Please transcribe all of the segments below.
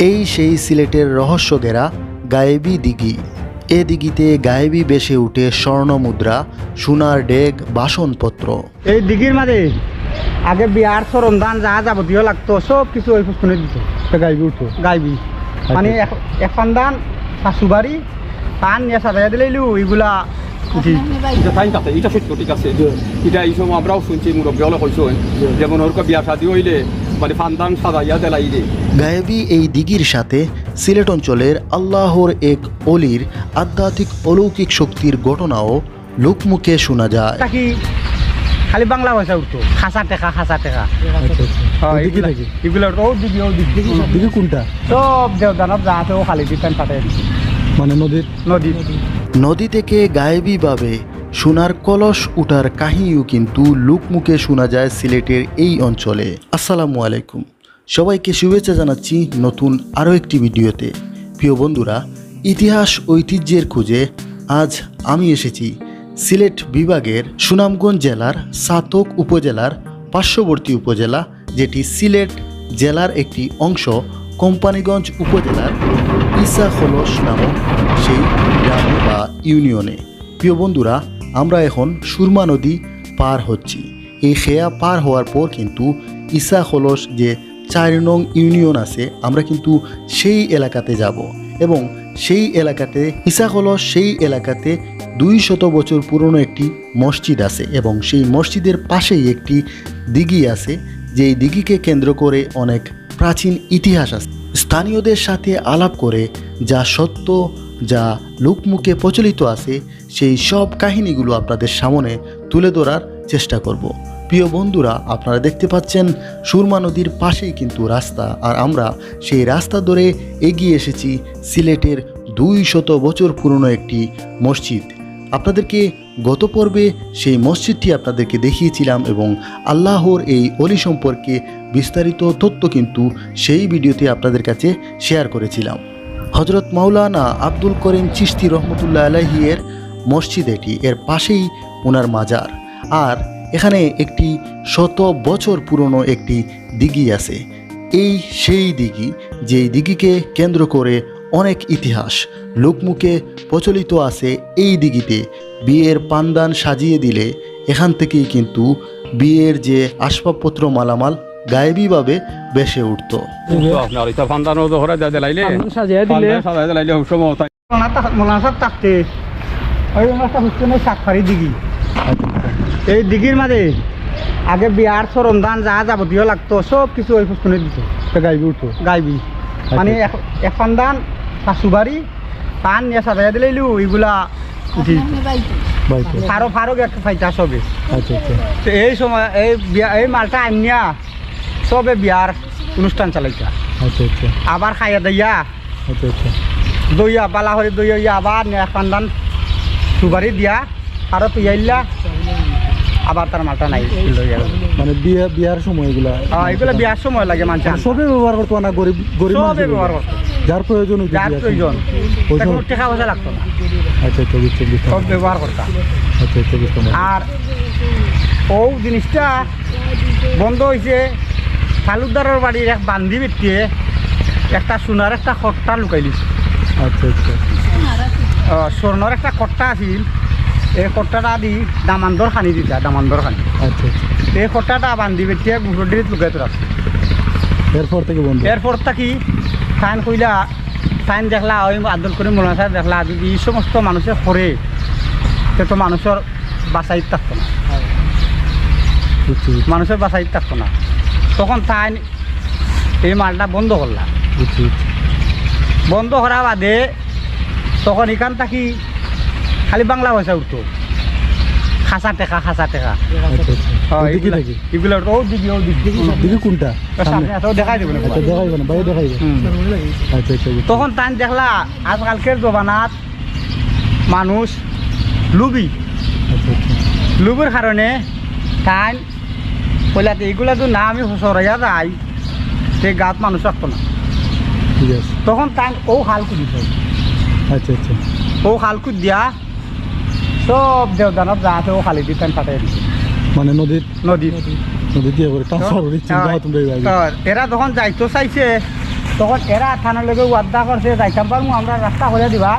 এই সেই সিলেটের রহস্য ঘেরা গায়েবী দিঘি। এ দিঘিতে গায়েবী বেশে উঠে স্বর্ণ মুদ্রা সোনার ডেগ বাসনপত্র। এই দিঘির মাঝে আগে বিয়ার সরঞ্জাম যা যাবতীয় লাগতো সব কিছু ওই পুষ্পনে দিত গাইবি উঠো গাইবি মানে এক- এখন দান শাশুবাড়ি পান নিয়ে সাজাই দিলেইলু এগুলা এটা আছে এটা সত্য ঠিক আছে। এটা এই সময় আমরাও শুনছি মুরব্বী হলে কইছেন যেমন ওর বিয়া শাদি হইলে মানে ফান্দান সাজাইয়া দেলাই দে গায়েবী এই দিঘির সাথে সিলেট অঞ্চলের আল্লাহর এক অলির আধ্যাত্মিক অলৌকিক শক্তির ঘটনাও লোকমুখে শোনা যায়। খালি বাংলা ভাষা উঠতো? খাসা টেকা খাসা টেকা। আচ্ছা আচ্ছা। হয়, এগুলা- ও ও কোনটা? সব ও খালি দিতেন পাঠাই মানে নদীর? নদী নদী থেকে গায়েবীভাবে সোনার কলস উঠার কাহিনীও কিন্তু লোকমুখে শোনা যায় সিলেটের এই অঞ্চলে। আসসালামু আলাইকুম। সবাইকে শুভেচ্ছা জানাচ্ছি নতুন আরও একটি ভিডিওতে। প্রিয় বন্ধুরা, ইতিহাস ঐতিহ্যের খোঁজে আজ আমি এসেছি সিলেট বিভাগের সুনামগঞ্জ জেলার সাতক উপজেলার পার্শ্ববর্তী উপজেলা, যেটি সিলেট জেলার একটি অংশ, কোম্পানিগঞ্জ উপজেলার ইসা খলস নামক সেই গ্রামে বা ইউনিয়নে। প্রিয় বন্ধুরা আমরা এখন সুরমা নদী পার হচ্ছি। এই খেয়া পার হওয়ার পর কিন্তু ইসা খলস যে চার নং ইউনিয়ন আছে, আমরা কিন্তু সেই এলাকাতে যাব এবং সেই এলাকাতে, ইসা খলস সেই এলাকাতে দুই শত বছর পুরনো একটি মসজিদ আছে এবং সেই মসজিদের পাশেই একটি দিঘি আছে, যেই দিঘিকে কেন্দ্র করে অনেক প্রাচীন ইতিহাস আছে। স্থানীয়দের সাথে আলাপ করে যা সত্য যা লোকমুখে প্রচলিত আছে, সেই সব কাহিনীগুলো আপনাদের সামনে তুলে ধরার চেষ্টা করব। প্রিয় বন্ধুরা, আপনারা দেখতে পাচ্ছেন সুরমা নদীর পাশেই কিন্তু রাস্তা, আর আমরা সেই রাস্তা ধরে এগিয়ে এসেছি সিলেটের দুই শত বছর পুরনো একটি মসজিদ। আপনাদেরকে গত পর্বে সেই মসজিদটি আপনাদেরকে দেখিয়েছিলাম এবং আল্লাহর এই অলি সম্পর্কে বিস্তারিত তথ্য কিন্তু সেই ভিডিওতে আপনাদের কাছে শেয়ার করেছিলাম। হজরত মাওলানা আব্দুল করিম চিস্তি রহমতুল্লাহ আলাহিয়ের মসজিদ এটি, এর পাশেই ওনার মাজার। আর এখানে একটি শত বছর পুরনো একটি দিঘি আছে। এই সেই দিঘি, যেই দিঘিকে কেন্দ্র করে অনেক ইতিহাস, লোকমুখে প্রচলিত আছে এই দিঘিতে। বিয়ের পানদান সাজিয়ে দিলে এখান থেকেই কিন্তু বিয়ের যে আসবাবপত্র মালামাল গায়েবীভাবে বেসে উঠত। দিলে এই দিঘির মাঝে আগে বিয়ার সরঞ্জাম যা যাবতীয় লাগতো সব কিছু ওই পুষ্পনে দিত। গাইবি উঠো গাইবি। মানে এক- এখন দান শাশুবাড়ি পান নিয়ে সাজাই দিলেইলু এগুলা উঠি ফারো ফারো ফাইতা সবে। আচ্ছা আচ্ছা। এই সময় এই বিয়া এই মালটা আনিয়া সবে বিয়ার অনুষ্ঠান চালাইতা আচ্ছা আচ্ছা। আবার খাইয়া দইয়া আচ্ছা আচ্ছা। দইয়া বালা হয়ে দইয়া আবার নিয়ে এখন সুবারি দিয়া আরও তুই আইলা আবার তার মালটা নাই মানে বিয়ে বিয়ার সময় এগুলা? আহ, এগুলো বিয়ার সময় লাগে মানুষ সবে ব্যবহার করতো না গরিব গরিব সবে ব্যবহার। করতো। যার প্রয়োজন যার প্রয়োজন। কোনো টাকা পয়সা লাগতো না। আচ্ছা বুঝতে বুঝতে সব ব্যবহার করতাম আচ্ছা বুঝতে আর ও জিনিসটা বন্ধ হয়েছে তালুকদারের বাড়ির এক বান্ধি ব্যক্তিয়ে একটা সোনার একটা খট্টা লুকাই দিছে। আচ্ছা আচ্ছা। স্বর্ণর একটা খট্টা আছিল। এই খট্টাটা দি দামান্দর খানি দিতা দামান্দর খানি। আচ্ছা আচ্ছা। এই খট্টাটা বান্ধি ব্যক্তিয়ে গুহরডিত লুকাই তোরা এরপর থেকে বন্ধ। এরপর থাকি ফাইন কইলা ফাইন দেখলা ওই আদল করে মোলা সাহেব দেখলা যদি এই সমস্ত মানুষের করে সে তো মানুষের বাসাই থাকতো না বুঝছি বুঝছি, মানুষের বাসাই থাকতো না তখন তাই এই মালটা বন্ধ করলা বুঝছি বুঝছি। বন্ধ করা বাদে তখন এখান থাকি খালি বাংলা ভাষা উঠতো। খাসা টেকা খাসা টেকা। তখন তাই দেখলা আজকালকের জমানাত মানুষ লুবি। আচ্ছা আচ্ছা। লুবির কারণে তাই কইলাতে এগুলা তো না আমি সরাইয়া যাই সে গাত মানুষ রাখতো না। ঠিক আছে তখন তাই ও হালকু দিত আচ্ছা আচ্ছা। ও হালকু দিয়া সব দেওদানত যা আছে ও খালি দি তাই পাঠাই দিছে। মানে নদীর নদী এরা যখন যাইতো চাইছে তখন এরা থানার লোকে ওয়াদা করছে যাইতাম পারব আমরা রাস্তা করে দিবা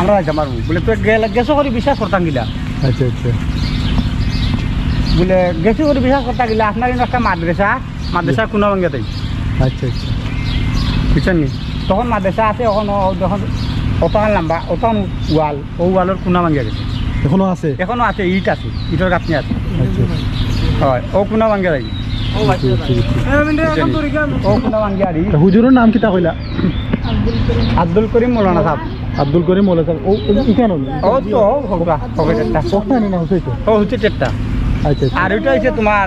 আমরা যাইতাম পারব বলে তো গেছো করে বিশ্বাস করতাম গিলা। আচ্ছা আচ্ছা। বলে গেছো করে বিশ্বাস করতাম গিলা আপনার কিন্তু একটা মাদ্রাসা মাদ্রাসা কোনো ভাঙ্গাতেই আচ্ছা আচ্ছা। বুঝছেন তখন মাদ্রাসা আছে এখন যখন অতখান লম্বা অতখান ওয়াল ও ওয়ালের কোনা ভাঙ্গিয়া গেছে। এখনও আছে? এখনও আছে ইট আছে ইটের গাঁথনি আছে। আচ্ছা হয় ও কোনা রি তা হুজুরের নাম কিতা কইলা? আব্দুল করিম মৌলানা সাহেব। আব্দুল করিম মোল্লা সাহেব। ও ইখান ও তো হোকা হবে টেটটা ও হচ্ছে টেটটা আচ্ছা আচ্ছা আর এটা হচ্ছে তোমার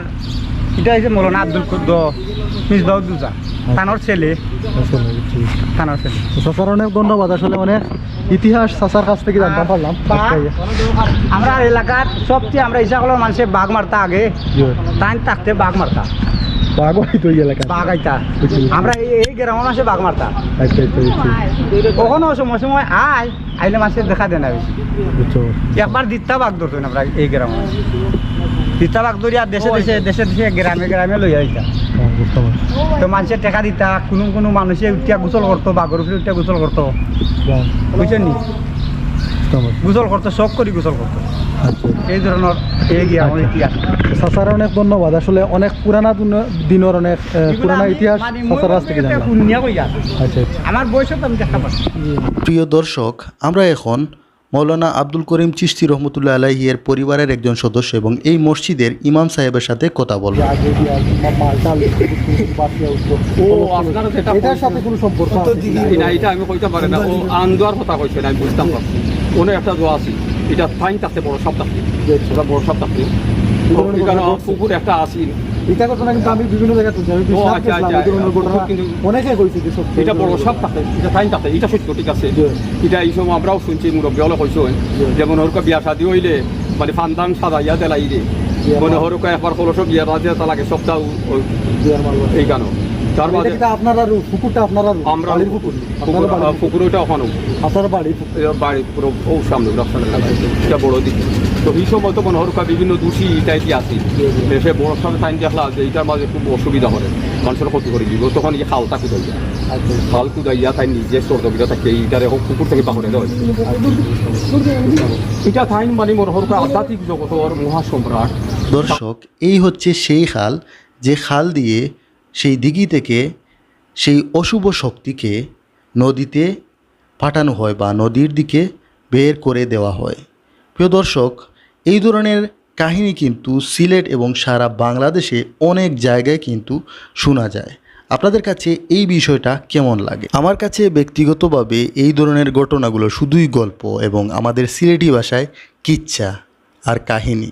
এটা হচ্ছে মৌলানা আব্দুল কুদ্দ মিস দাউদ্দুজা থানোর ছেলে। আচ্ছা, বুঝছি। থানোর ছেলে। চাচার অনেক ধন্যবাদ আসলে অনেক ইতিহাস চাচার কাছ থেকে জানতে পারলাম। আমরা এলাকার সবচেয়ে আমরা ইসাকলের মানুষে বাঘ মারতা আগে। তাই থাকতে বাঘ মারতা। বাঘ হইতো এই এলাকা বাঘ আইতা। আমরা এই গ্রামের মাসে বাঘ মারতা। আচ্ছা আচ্ছা কখনো সময় সময় আয় আইলে মাসে দেখা দেয় না বেশি। একবার দিত্তা বাঘ ধরতো আমরা এই গ্রামে দিত্তা বাঘ ধরিয়া দেশে দেশে দেশে দেশে গ্রামে গ্রামে বুঝতে পারছি তো মানুষের টেকা দিতা কোনো কোনো মানুষে উঠিয়া গোসল করতো বাঘর উপরে উঠিয়া গোসল করতো বুঝছেন নি। গোসল করতো সব করে গোসল করতো আচ্ছা এই ধরনের অনেক ধন্যবাদ। আসলে অনেক পুরানা দিনের অনেক পুরানা ইতিহাস মানে থেকে জানলাম। আচ্ছা আমার বয়সে তো আমি দেখা প্রিয় দর্শক আমরা এখন মৌলানা আব্দুল করিম চিস্তি রহমতুল্লাহ আলাহিয়ের পরিবারের একজন সদস্য এবং এই মসজিদের ইমাম সাহেবের সাথে কথা বলব ও আপনারা যেটা এটার সাথে কোনো সম্পর্ক আছে? কিনা? না এটা আমি কইতে পারি না। ও আন্দোয়ার কথা কইছে না আমি বুঝতাম পারছি ওনে একটা দোয়া আছে। এটা ফাইন থাকতে বড় সব থাকতে বড় সব থাকতে পুকুর একটা আসি এটা ঘটনা কিন্তু আমি বিভিন্ন জায়গায় শুনছি আমি আচ্ছা, আচ্ছা, কিন্তু- অনেকে কইছে যে সত্যি এটা বড় সব থাকে এটা ফাইন থাকে এটা সত্য ঠিক আছে। এটা এই সময় আমরাও শুনছি মুরব্বী হলে কইছো। যেমন ওর বিয়া শাদি হইলে মানে ফান্দান সাদাইয়া দেলাই রে। মানে ওর একবার হলো সব বিয়া রাজিয়া তালাকে সপ্তাহ। এই গানো তার কিন্তু আপনারা পুকুরটা আপনারা আমরা বাড়ির পুকুর পুকুর ওইটা ওখানেও। আপনার বাড়ির বাড়ি পুরো ও সামনে রাস্তাটা এটা বড় দিক। তো এই সময় তো মনে হরকা বিভিন্ন দোষী টাইপি আসি সে বড় সামনে টাইম দেখলা যে এটার মাঝে খুব অসুবিধা হবে মানুষের ক্ষতি করে দিব। তখন এই খালটা কুদাইয়া আচ্ছা। খাল কুদাইয়া তাই নিজে সর্দবিটা থাকে। এইটারে হোক পুকুর থেকে পাহরে দেওয়া এটা তাই মানে মনে হরকা আধ্যাত্মিক জগতর মহাসম্রাট। দর্শক এই হচ্ছে সেই খাল যে খাল দিয়ে সেই দিঘি থেকে সেই অশুভ শক্তিকে নদীতে পাঠানো হয় বা নদীর দিকে বের করে দেওয়া হয়। প্রিয় দর্শক এই ধরনের কাহিনী কিন্তু সিলেট এবং সারা বাংলাদেশে অনেক জায়গায় কিন্তু শোনা যায়। আপনাদের কাছে এই বিষয়টা কেমন লাগে? আমার কাছে ব্যক্তিগতভাবে এই ধরনের ঘটনাগুলো শুধুই গল্প এবং আমাদের সিলেটি ভাষায় কিচ্ছা আর কাহিনী।